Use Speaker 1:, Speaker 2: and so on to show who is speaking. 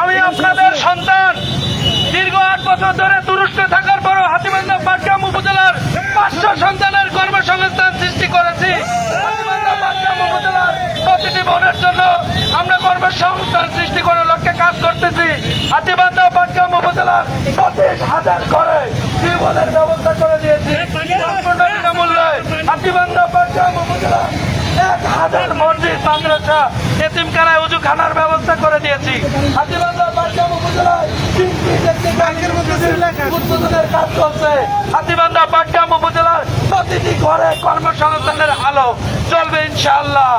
Speaker 1: আমি আপনাদের সন্তান। দীর্ঘ আট বছর ধরে তুরস্কে থাকার পরও হাতিবান্ধা পাটগ্রাম উপজেলার পাঁচশো সন্তানের কর্মসংস্থান সৃষ্টি করেছি। প্রতিটি বনের জন্য আমরা কর্মসংস্থান সৃষ্টি করার লক্ষ্যে কাজ করতে এতিমখানায় উজু খানার ব্যবস্থা করে দিয়েছি। হাতিবান্ধা পাটগ্রাম উপজেলায় তিনটি উদ্বোধনের কাজ উপজেলার প্রতিটি ঘরে কর্মসংস্থানের আলো চলবে ইনশাআল্লাহ।